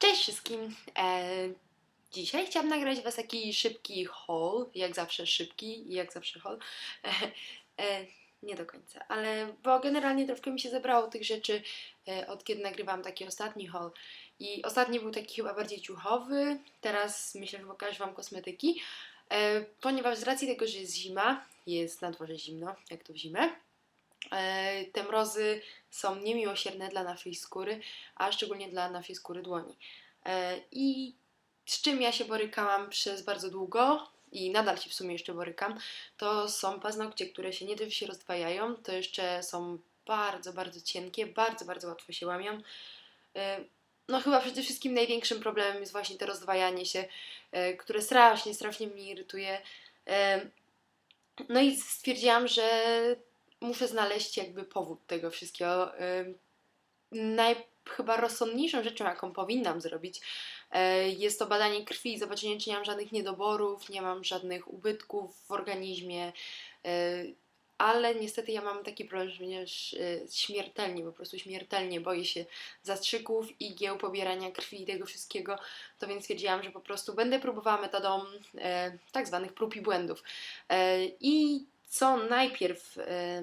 Cześć wszystkim! E, dzisiaj chciałam nagrać Was taki szybki haul, jak zawsze szybki i jak zawsze haul. E, e, nie do końca, ale bo generalnie troszkę mi się zebrało tych rzeczy od kiedy nagrywałam taki ostatni haul. I ostatni był taki chyba bardziej ciuchowy, teraz myślę, że pokażę Wam kosmetyki, ponieważ z racji tego, że jest zima, jest na dworze zimno, jak to w zimę, te mrozy są niemiłosierne dla naszej skóry, a szczególnie dla naszej skóry dłoni. E, I z czym ja się borykałam przez bardzo długo i nadal się w sumie jeszcze borykam, to są paznokcie, które się nie tylko się rozdwajają, to jeszcze są bardzo, bardzo cienkie, bardzo, bardzo łatwo się łamią. E, No chyba przede wszystkim największym problemem jest właśnie to rozdwajanie się, e, które strasznie, strasznie mnie irytuje. E, No i stwierdziłam, że muszę znaleźć jakby powód tego wszystkiego. Naj, chyba rozsądniejszą rzeczą, jaką powinnam zrobić, e, jest to badanie krwi, zobaczenie, czy nie mam żadnych niedoborów, nie mam żadnych ubytków w organizmie. e, Ale niestety ja mam taki problem, ponieważ e, śmiertelnie, po prostu śmiertelnie boję się zastrzyków, igieł, pobierania krwi i tego wszystkiego, to więc stwierdziłam, że po prostu będę próbowała metodą tak zwanych prób i błędów. I co najpierw e,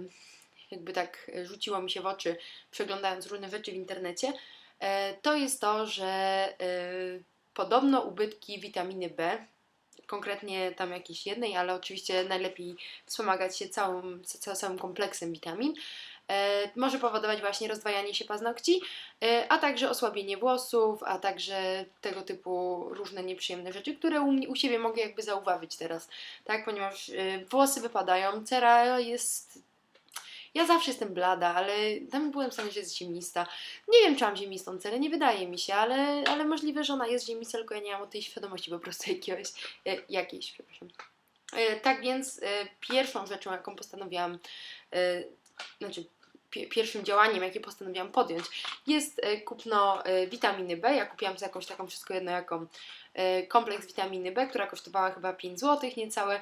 jakby tak rzuciło mi się w oczy, przeglądając różne rzeczy w internecie, e, to jest to, że e, podobno ubytki witaminy B, konkretnie tam jakiejś jednej, ale oczywiście najlepiej wspomagać się całym, ca- całym kompleksem witamin, e, może powodować właśnie rozdwajanie się paznokci, e, a także osłabienie włosów, a także tego typu różne nieprzyjemne rzeczy, które u, mnie, u siebie mogę jakby zauważyć teraz, tak, ponieważ e, włosy wypadają, cera jest ja zawsze jestem blada, ale tam byłem w stanie, że jest ziemista. Nie wiem, czy mam ziemistą cerę, nie wydaje mi się, ale, ale możliwe, że ona jest ziemista, tylko ja nie mam o tej świadomości po prostu jakiegoś, e, jakiejś, przepraszam. E, tak więc e, pierwszą rzeczą, jaką postanowiłam, e, znaczy pierwszym działaniem, jakie postanowiłam podjąć, jest e, kupno e, witaminy B. Ja kupiłam sobie jakąś taką wszystko jedno jaką e, kompleks witaminy B, która kosztowała chyba 5 zł niecałe.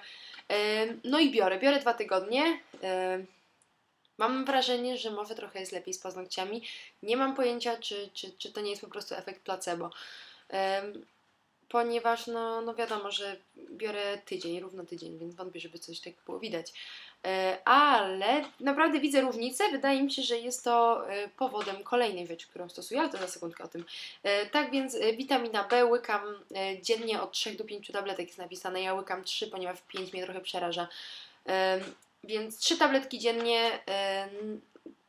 No i biorę, biorę dwa tygodnie. Mam wrażenie, że może trochę jest lepiej z paznokciami. Nie mam pojęcia, czy, czy, czy to nie jest po prostu efekt placebo. Ponieważ, no, no wiadomo, że biorę tydzień, równo tydzień, więc wątpię, żeby coś tak było widać. E, ale naprawdę widzę różnicę. Wydaje mi się, że jest to e, powodem kolejnej rzeczy, którą stosuję, ale to za sekundkę o tym. E, tak więc witamina B łykam dziennie od 3 do 5 tabletek jest napisane. Ja łykam 3, ponieważ 5 mnie trochę przeraża. Więc trzy tabletki dziennie.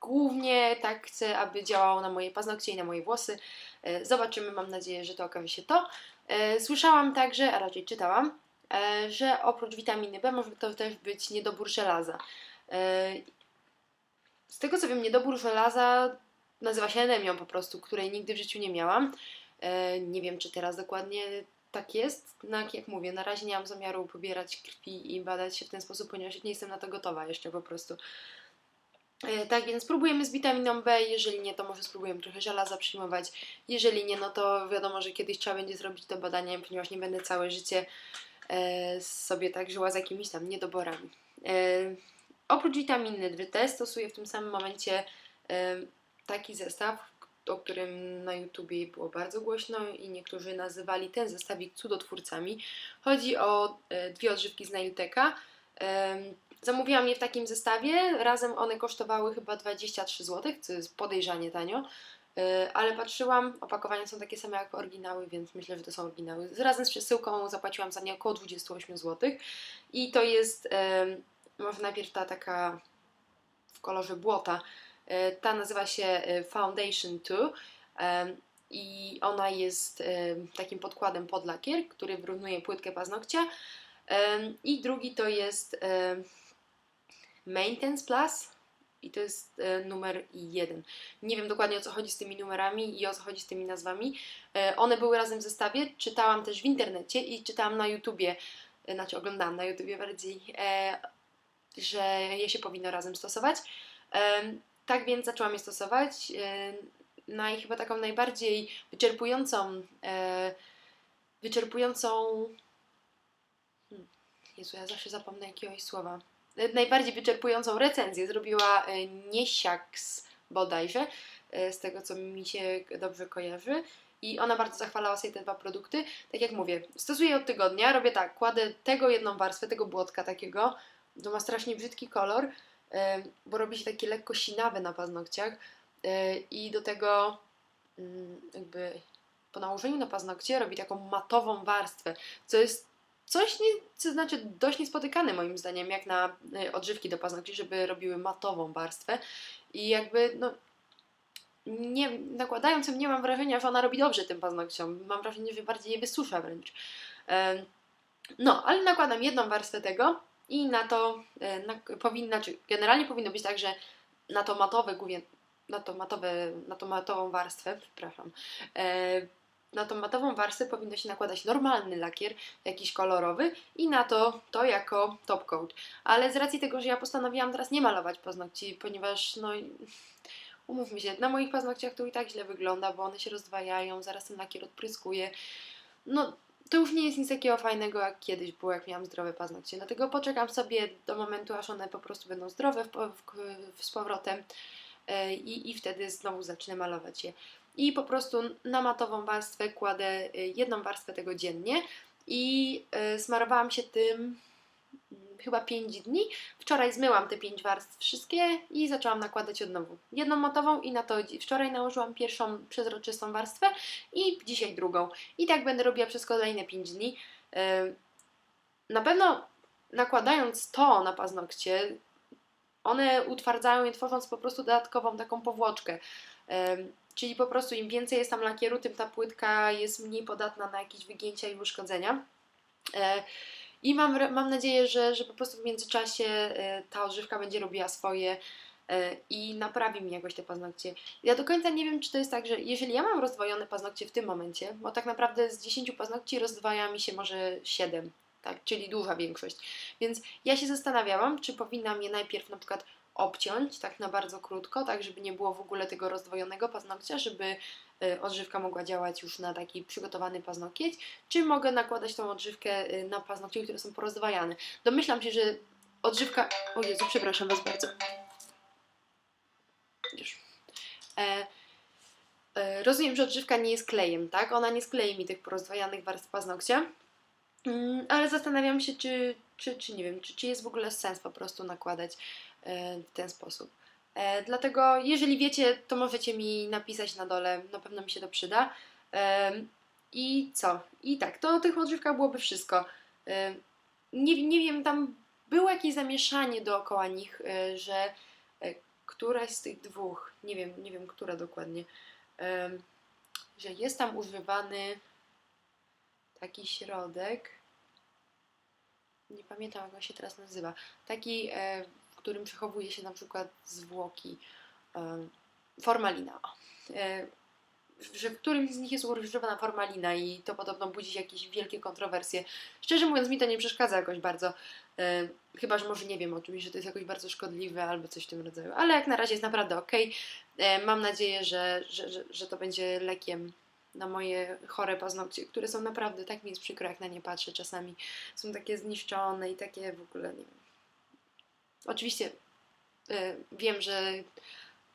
Głównie tak chcę, aby działało na moje paznokcie i na moje włosy. Zobaczymy, mam nadzieję, że to okaże się to. Słyszałam także, a raczej czytałam, że oprócz witaminy B może to też być niedobór żelaza. E, Z tego co wiem, niedobór żelaza nazywa się anemią po prostu, której nigdy w życiu nie miałam. E, Nie wiem, czy teraz dokładnie tak jest. No, jak, mówię, na razie nie mam zamiaru pobierać krwi i badać się w ten sposób, ponieważ nie jestem na to gotowa jeszcze po prostu. E, Tak więc spróbujemy z witaminą B, jeżeli nie, to może spróbujemy trochę żelaza przyjmować. Jeżeli nie, no to wiadomo, że kiedyś trzeba będzie zrobić to badanie, ponieważ nie będę całe życie e, sobie tak żyła z jakimiś tam niedoborami. E, oprócz witaminy D stosuję w tym samym momencie e, taki zestaw, o którym na YouTubie było bardzo głośno i niektórzy nazywali ten zestawik cudotwórcami. Chodzi o e, dwie odżywki z Nailteka. Zamówiłam je w takim zestawie. Razem one kosztowały chyba 23 zł, co jest podejrzanie tanio. E, Ale patrzyłam, opakowania są takie same jak oryginały, więc myślę, że to są oryginały. Razem z przesyłką zapłaciłam za nie około 28 zł. I to jest może najpierw ta taka w kolorze błota. E, Ta nazywa się e, Foundation 2 em, i ona jest takim podkładem pod lakier, który wyrównuje płytkę paznokcia. I drugi to jest Maintenance Plus i to jest e, numer jeden. Nie wiem dokładnie o co chodzi z tymi numerami i o co chodzi z tymi nazwami. E, one były razem w zestawie, czytałam też w internecie i czytałam na YouTubie, e, znaczy oglądałam na YouTubie bardziej, że je się powinno razem stosować. Tak więc zaczęłam je stosować. E, no chyba taką najbardziej wyczerpującą, wyczerpującą. Hmm, Jezu, ja zawsze zapomnę jakiegoś słowa. Najbardziej wyczerpującą recenzję zrobiła e, Niesiaks bodajże. e, z tego co mi się dobrze kojarzy. I ona bardzo zachwalała sobie te dwa produkty. Tak jak mówię, stosuję od tygodnia, robię tak, kładę tego jedną warstwę, tego błotka takiego, to ma strasznie brzydki kolor, e, bo robi się takie lekko sinawe na paznokciach i do tego mm, jakby po nałożeniu na paznokcie robi taką matową warstwę, co jest coś, nie, co znaczy dość niespotykane moim zdaniem, jak na y, odżywki do paznokci, żeby robiły matową warstwę i jakby, no, nie, nakładając ją nie mam wrażenia, że ona robi dobrze tym paznokciom, mam wrażenie, że bardziej je wysusza wręcz. No, ale nakładam jedną warstwę tego i na to e, na, powinna, czy generalnie powinno być tak, że na to matowe głównie, na to matowe, na tą matową warstwę, przepraszam, e, na tą matową warstwę powinno się nakładać normalny lakier, jakiś kolorowy i na to to jako top coat. Ale z racji tego, że ja postanowiłam teraz nie malować paznokci, ponieważ no umówmy się, na moich paznokciach to i tak źle wygląda, bo one się rozdwajają, zaraz ten lakier odpryskuje. No to już nie jest nic takiego fajnego jak kiedyś było, jak miałam zdrowe paznokcie. Dlatego poczekam sobie do momentu, aż one po prostu będą zdrowe w, w, w, z powrotem e, i, i wtedy znowu zacznę malować je. I po prostu na matową warstwę kładę e, jedną warstwę tego dziennie i smarowałam się tym mm, chyba 5 dni. Wczoraj zmyłam te 5 warstw wszystkie i zaczęłam nakładać od nowa. Jedną matową i na to wczoraj nałożyłam pierwszą przezroczystą warstwę i dzisiaj drugą. I tak będę robiła przez kolejne 5 dni. E, Na pewno nakładając to na paznokcie, one utwardzają je, tworząc po prostu dodatkową taką powłoczkę. Czyli po prostu im więcej jest tam lakieru, tym ta płytka jest mniej podatna na jakieś wygięcia i uszkodzenia. E, I mam, mam nadzieję, że, że po prostu w międzyczasie e, ta odżywka będzie robiła swoje e, i naprawi mi jakoś te paznokcie. Ja do końca nie wiem, czy to jest tak, że jeżeli ja mam rozdwojone paznokcie w tym momencie, bo tak naprawdę z 10 paznokci rozdwaja mi się może 7, tak, czyli duża większość. Więc ja się zastanawiałam, czy powinnam je najpierw na przykład obciąć tak na bardzo krótko, tak żeby nie było w ogóle tego rozdwojonego paznokcia, żeby y, odżywka mogła działać już na taki przygotowany paznokieć, czy mogę nakładać tą odżywkę y, na paznokcie, które są porozdwajane. Domyślam się, że odżywka... O Jezu, przepraszam Was bardzo. Już. E, e, rozumiem, że odżywka nie jest klejem, tak? Ona nie sklei mi tych porozdwajanych warstw paznokcia, Mm, ale zastanawiam się, czy, czy, czy nie wiem, czy, czy jest w ogóle sens po prostu nakładać e, w ten sposób. E, dlatego, jeżeli wiecie, to możecie mi napisać na dole, na pewno mi się to przyda. Em, I co? I tak, to o tych odżywkach byłoby wszystko. Nie, nie wiem, tam było jakieś zamieszanie dookoła nich, e, że e, któraś z tych dwóch, nie wiem, nie wiem, która dokładnie, że jest tam używany taki środek. Nie pamiętam, jak on się teraz nazywa. Taki, e, w którym przechowuje się na przykład zwłoki. E, formalina. E, że w którymś z nich jest używana formalina i to podobno budzi jakieś wielkie kontrowersje. Szczerze mówiąc, mi to nie przeszkadza jakoś bardzo. E, chyba, że może nie wiem o czymś, że to jest jakoś bardzo szkodliwe albo coś w tym rodzaju. Ale jak na razie jest naprawdę ok. E, mam nadzieję, że, że, że, że to będzie lekiem na moje chore paznokcie, które są naprawdę, tak mi jest przykro, jak na nie patrzę czasami. Są takie zniszczone i takie w ogóle, nie wiem. Oczywiście e, wiem, że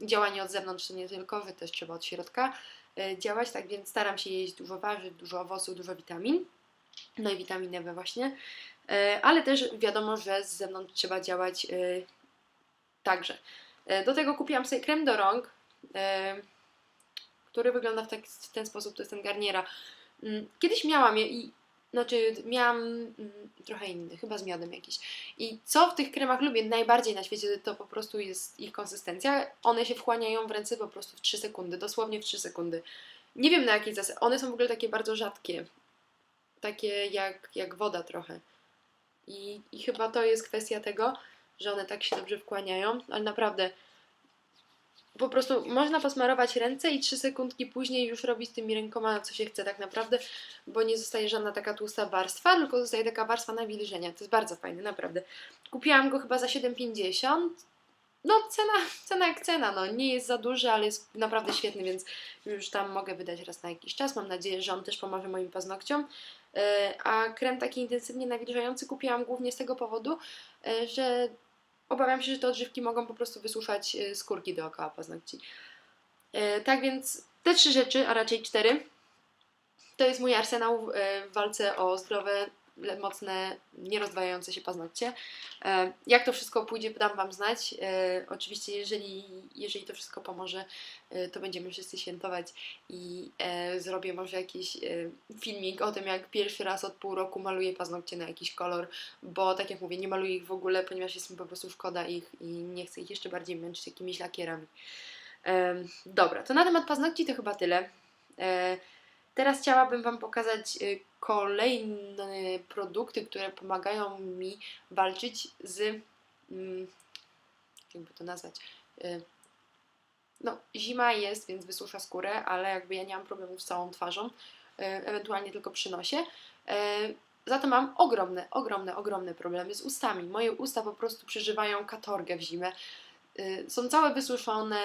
działanie od zewnątrz to nie tylko, że też trzeba od środka e, działać, tak więc staram się jeść dużo warzyw, dużo owoców, dużo witamin, no i witaminę B właśnie, E, ale też wiadomo, że z zewnątrz trzeba działać e, także. E, Do tego kupiłam sobie krem do rąk, e, który wygląda w, w ten sposób, to jest ten Garniera. Mm, Kiedyś miałam je i znaczy miałam mm, trochę inny, chyba z miodem jakiś. I co w tych kremach lubię najbardziej na świecie, to po prostu jest ich konsystencja. One się wchłaniają w ręce po prostu w 3 sekundy, dosłownie w 3 sekundy. Nie wiem na jakiej zasadzie. One są w ogóle takie bardzo rzadkie. Takie jak, jak woda trochę. I, I chyba to jest kwestia tego, że one tak się dobrze wchłaniają, ale naprawdę po prostu można posmarować ręce i 3 sekundki później już robić z tymi rękoma co się chce tak naprawdę, bo nie zostaje żadna taka tłusta warstwa, tylko zostaje taka warstwa nawilżenia. To jest bardzo fajne, naprawdę. Kupiłam go chyba za 7,50. No cena, cena jak cena, no nie jest za duży, ale jest naprawdę świetny, więc już tam mogę wydać raz na jakiś czas. Mam nadzieję, że on też pomoże moim paznokciom. E, A krem taki intensywnie nawilżający kupiłam głównie z tego powodu, e, że obawiam się, że te odżywki mogą po prostu wysuszać e, skórki dookoła paznokci. E, tak więc te trzy rzeczy, a raczej cztery, to jest mój arsenał e, w walce o zdrowe, mocne, nierozwajające się paznokcie. E, Jak to wszystko pójdzie, dam Wam znać. E, Oczywiście, jeżeli, jeżeli to wszystko pomoże, e, to będziemy wszyscy świętować i zrobię może jakiś filmik o tym, jak pierwszy raz od pół roku maluję paznokcie na jakiś kolor, bo tak jak mówię, nie maluję ich w ogóle, ponieważ jest mi po prostu szkoda ich i nie chcę ich jeszcze bardziej męczyć jakimiś lakierami. Dobra, to na temat paznokci to chyba tyle. Teraz chciałabym Wam pokazać e, kolejne produkty, które pomagają mi walczyć z. Mm, jakby to nazwać? E, no, zima jest, więc wysusza skórę, ale jakby ja nie mam problemów z całą twarzą, e, ewentualnie tylko przy nosie. Za to mam ogromne, ogromne, ogromne problemy z ustami. Moje usta po prostu przeżywają katorgę w zimę. Y, Są całe wysuszone,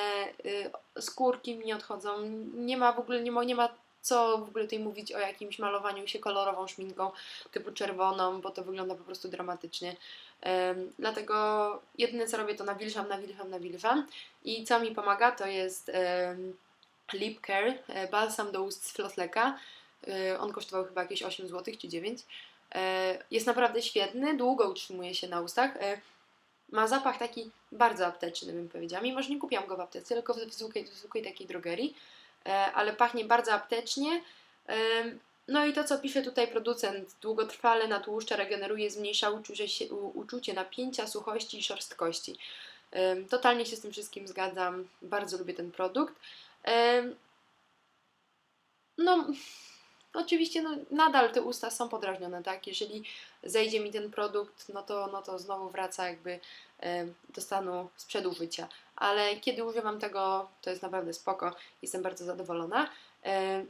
y, skórki mi nie odchodzą, nie ma w ogóle, nie ma, nie ma co w ogóle tutaj mówić o jakimś malowaniu się kolorową szminką typu czerwoną, bo to wygląda po prostu dramatycznie. Em, dlatego jedyne co robię to nawilżam, nawilżam, nawilżam i co mi pomaga to jest em, Lip Care, e, balsam do ust z Flotleka. E, On kosztował chyba jakieś 8 zł czy 9. E, Jest naprawdę świetny, długo utrzymuje się na ustach. Ma zapach taki bardzo apteczny, bym powiedziała. Mimo, że nie kupiłam go w aptece, tylko w zwykłej, w zwykłej takiej drogerii, ale pachnie bardzo aptecznie. Em, No i to, co pisze tutaj producent, długotrwale natłuszcza, regeneruje, zmniejsza uczucie, uczucie napięcia, suchości i szorstkości. Em, Totalnie się z tym wszystkim zgadzam. Bardzo lubię ten produkt. No, oczywiście no, nadal te usta są podrażnione, tak? Jeżeli zejdzie mi ten produkt, no to, no to znowu wraca jakby e, do stanu sprzed użycia. Ale kiedy używam tego, to jest naprawdę spoko. Jestem bardzo zadowolona. E,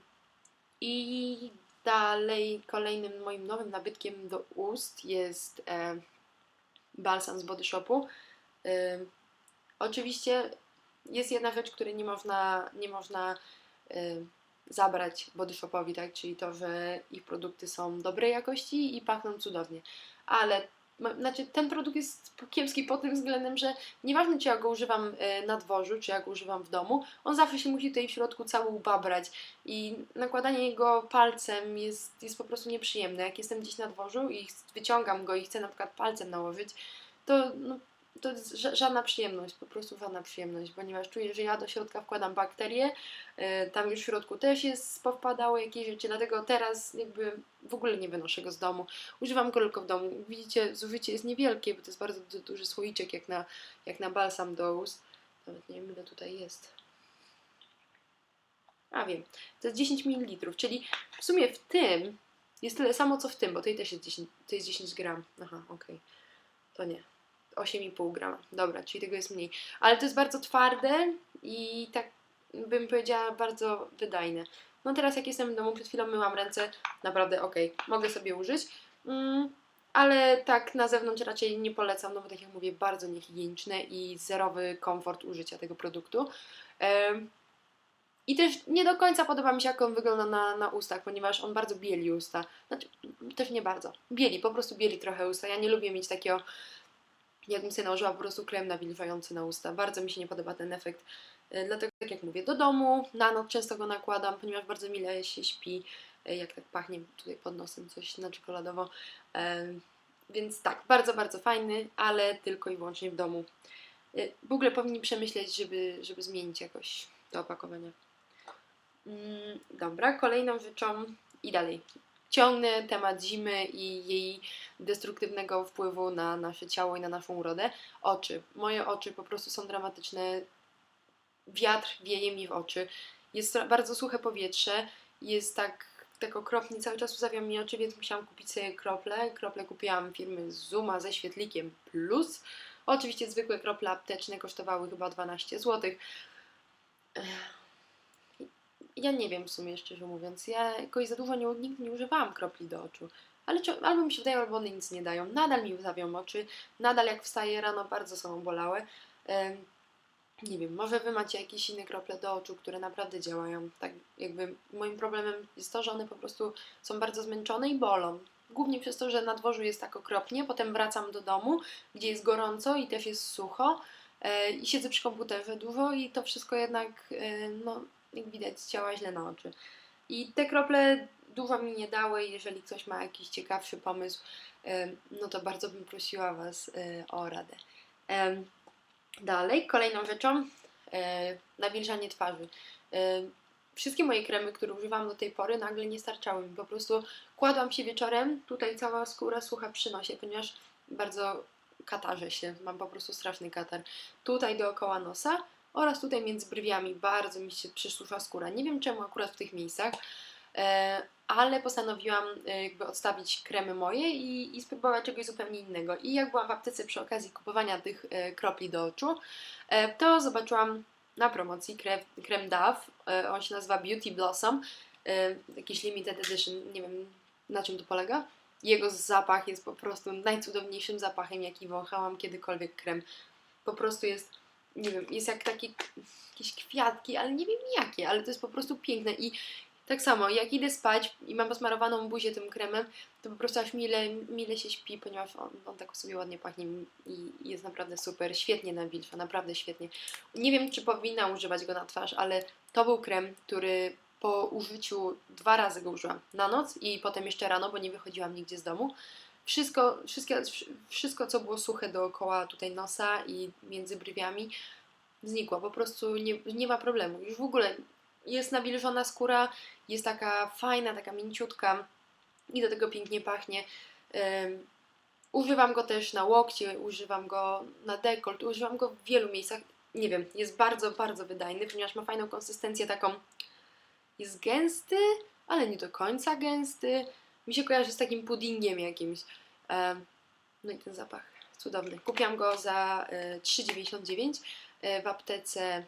I dalej kolejnym moim nowym nabytkiem do ust jest e, balsam z Body Shopu. E, oczywiście jest jedna rzecz, której nie można, nie można zabrać Body Shopowi, tak? Czyli to, że ich produkty są dobrej jakości i pachną cudownie. Ale znaczy, ten produkt jest kiepski pod tym względem, że nieważne czy ja go używam e, na dworzu, czy ja go używam w domu, on zawsze się musi tutaj w środku cały ubabrać i nakładanie jego palcem jest, jest po prostu nieprzyjemne. Jak jestem gdzieś na dworzu i wyciągam go i chcę na przykład palcem nałożyć, to no, to jest ża- żadna przyjemność, po prostu żadna przyjemność, ponieważ czuję, że ja do środka wkładam bakterie, e, tam już w środku też jest powpadało jakieś rzeczy, dlatego teraz jakby w ogóle nie wynoszę go z domu. Używam go tylko w domu. Widzicie, zużycie jest niewielkie, bo to jest bardzo du- duży słoiczek jak na, jak na balsam do ust. Nawet nie wiem ile tutaj jest. A wiem, to jest 10 ml, czyli w sumie w tym jest tyle samo co w tym, bo tutaj też jest 10, to jest 10 gram. Aha, okej. To nie. 8,5 grama. Dobra, czyli tego jest mniej. Ale to jest bardzo twarde i tak bym powiedziała bardzo wydajne. No teraz jak jestem w domu, przed chwilą myłam ręce, naprawdę okej, mogę sobie użyć. Mm, ale tak na zewnątrz raczej nie polecam, no bo tak jak mówię, bardzo niehigieniczne i zerowy komfort użycia tego produktu. I też nie do końca podoba mi się, jak on wygląda na, na ustach, ponieważ on bardzo bieli usta. Znaczy, też nie bardzo. Bieli, po prostu bieli trochę usta. Ja nie lubię mieć takiego, jakbym sobie nałożyła po prostu krem nawilżający na usta. Bardzo mi się nie podoba ten efekt. E, Dlatego, tak jak mówię, do domu, na noc często go nakładam, ponieważ bardzo mile się śpi, e, jak tak pachnie tutaj pod nosem coś na czekoladowo. E, Więc tak, bardzo, bardzo fajny, ale tylko i wyłącznie w domu. W ogóle powinni przemyśleć, żeby, żeby zmienić jakoś to opakowanie. Mm, Dobra, kolejną rzeczą i dalej. Ciągnę temat zimy i jej destruktywnego wpływu na nasze ciało i na naszą urodę. Oczy. Moje oczy po prostu są dramatyczne. Wiatr wieje mi w oczy. Jest bardzo suche powietrze. Jest tak, tak okropnie, cały czas uzawiam mi oczy, więc musiałam kupić sobie krople. Krople kupiłam firmy Zuma ze świetlikiem Plus. Oczywiście zwykłe krople apteczne kosztowały chyba 12 zł. Ja nie wiem w sumie, szczerze mówiąc. Ja jakoś za dużo nie, nigdy nie używałam kropli do oczu. Ale albo mi się wydaje, albo one nic nie dają. Nadal mi łzawią oczy. Nadal jak wstaję rano, bardzo są bolałe. Nie wiem, może wy macie jakieś inne krople do oczu, które naprawdę działają. Tak jakby moim problemem jest to, że one po prostu są bardzo zmęczone i bolą. Głównie przez to, że na dworzu jest tak okropnie, potem wracam do domu, gdzie jest gorąco i też jest sucho. e, i siedzę przy komputerze dużo i to wszystko jednak, e, no, jak widać, działa źle na oczy. I te krople dużo mi nie dały. Jeżeli ktoś ma jakiś ciekawszy pomysł, no to bardzo bym prosiła Was e, o radę. Dalej, kolejną rzeczą, e, nawilżanie twarzy. E, wszystkie moje kremy, które używam do tej pory, nagle nie starczały mi. Po prostu kładłam się wieczorem, tutaj cała skóra sucha przy nosie, ponieważ bardzo katarzę się, mam po prostu straszny katar. Tutaj dookoła nosa oraz tutaj między brwiami bardzo mi się przysusza skóra. Nie wiem czemu akurat w tych miejscach, e, ale postanowiłam e, jakby odstawić kremy moje i, i spróbować czegoś zupełnie innego. I jak byłam w aptece przy okazji kupowania tych e, kropli do oczu, to zobaczyłam na promocji krem, krem Dove, on się nazywa Beauty Blossom, jakiś limited edition, nie wiem na czym to polega. Jego zapach jest po prostu najcudowniejszym zapachem, jaki wąchałam kiedykolwiek krem. Po prostu jest, nie wiem, jest jak takie jakieś kwiatki, ale nie wiem jakie, ale to jest po prostu piękne i tak samo, jak idę spać i mam posmarowaną buzię tym kremem, to po prostu aż mile, mile się śpi, ponieważ on, on tak sobie ładnie pachnie i jest naprawdę super, świetnie nawilża, naprawdę świetnie. Nie wiem, czy powinna używać go na twarz, ale to był krem, który po użyciu dwa razy go użyłam na noc i potem jeszcze rano, bo nie wychodziłam nigdzie z domu. Wszystko, wszystko co było suche dookoła tutaj nosa i między brwiami, znikło. Po prostu nie, nie ma problemu. Już w ogóle jest nawilżona skóra, jest taka fajna, taka mięciutka i do tego pięknie pachnie. Ym, używam go też na łokcie, używam go na dekolt, używam go w wielu miejscach. Nie wiem, jest bardzo, bardzo wydajny, ponieważ ma fajną konsystencję taką. Jest gęsty, ale nie do końca gęsty. Mi się kojarzy z takim puddingiem jakimś. No i ten zapach cudowny. Kupiłam go za y, 3,99 y, w aptece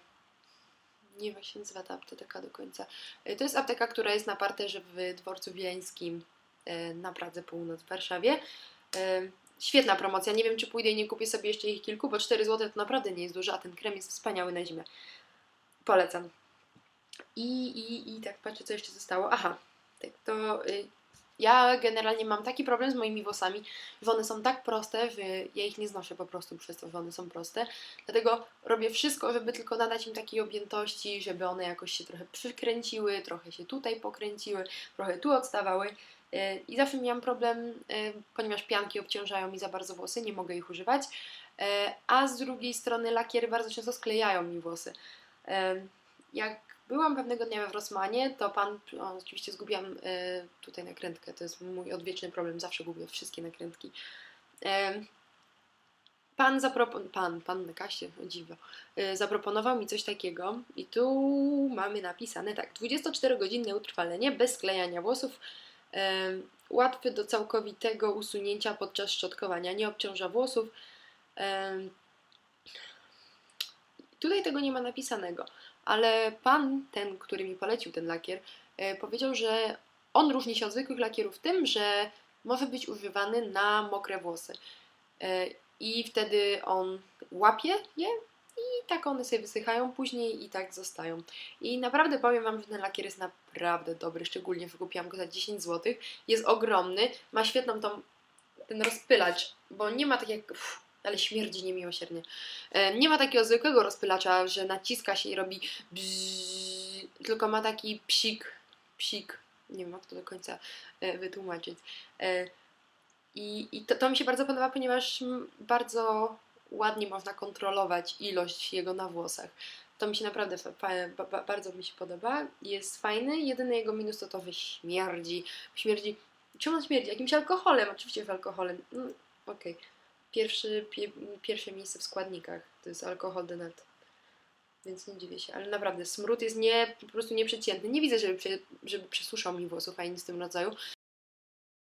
nie wiem jak się nazywa ta apteka do końca. Y, To jest apteka, która jest na parterze w dworcu wileńskim na Pradze Północ w Warszawie. Świetna promocja. Nie wiem, czy pójdę i nie kupię sobie jeszcze ich kilku, bo 4 zł to naprawdę nie jest dużo, a ten krem jest wspaniały na zimę. Polecam. I, i, i tak patrzę, co jeszcze zostało. Aha, tak to y, ja generalnie mam taki problem z moimi włosami, że one są tak proste, że ja ich nie znoszę po prostu przez to, że one są proste. Dlatego robię wszystko, żeby tylko nadać im takiej objętości, żeby one jakoś się trochę przykręciły, trochę się tutaj pokręciły, trochę tu odstawały. Yy, I zawsze miałam problem, yy, ponieważ pianki obciążają mi za bardzo włosy, nie mogę ich używać. Yy, A z drugiej strony lakiery bardzo często sklejają mi włosy. Jak byłam pewnego dnia we Rossmanie, to pan, o, oczywiście zgubiłam yy, tutaj nakrętkę, to jest mój odwieczny problem, zawsze gubię wszystkie nakrętki. Pan zaproponował, pan, pan na kasie, o dziwo, yy, zaproponował mi coś takiego i tu mamy napisane tak, 24-godzinne utrwalenie bez sklejania włosów, łatwy do całkowitego usunięcia podczas szczotkowania, nie obciąża włosów. Tutaj tego nie ma napisanego, ale pan, ten, który mi polecił ten lakier, yy, powiedział, że on różni się od zwykłych lakierów tym, że może być używany na mokre włosy. Yy, i wtedy on łapie je i tak one sobie wysychają później i tak zostają. I naprawdę powiem Wam, że ten lakier jest naprawdę dobry, szczególnie, że kupiłam go za 10 zł. Jest ogromny, ma świetną tą, ten rozpylacz, bo nie ma tak jak... ale śmierdzi niemiłosiernie. E, Nie ma takiego zwykłego rozpylacza, że naciska się i robi bzzz, tylko ma taki psik, psik, nie wiem jak to do końca e, wytłumaczyć. E, i, i to, to mi się bardzo podoba, ponieważ bardzo ładnie można kontrolować ilość jego na włosach. To mi się naprawdę bardzo mi się podoba. Jest fajny. Jedyny jego minus to to, że śmierdzi. Czemu on śmierdzi? Jakimś alkoholem. Oczywiście alkoholem. Mm, Okej. Pierwszy, pie, pierwsze miejsce w składnikach to jest alkohol denat. Więc nie dziwię się, ale naprawdę smród jest nie, po prostu nieprzeciętny. Nie widzę, żeby, żeby przesuszał mi włosów ani nic w tym rodzaju.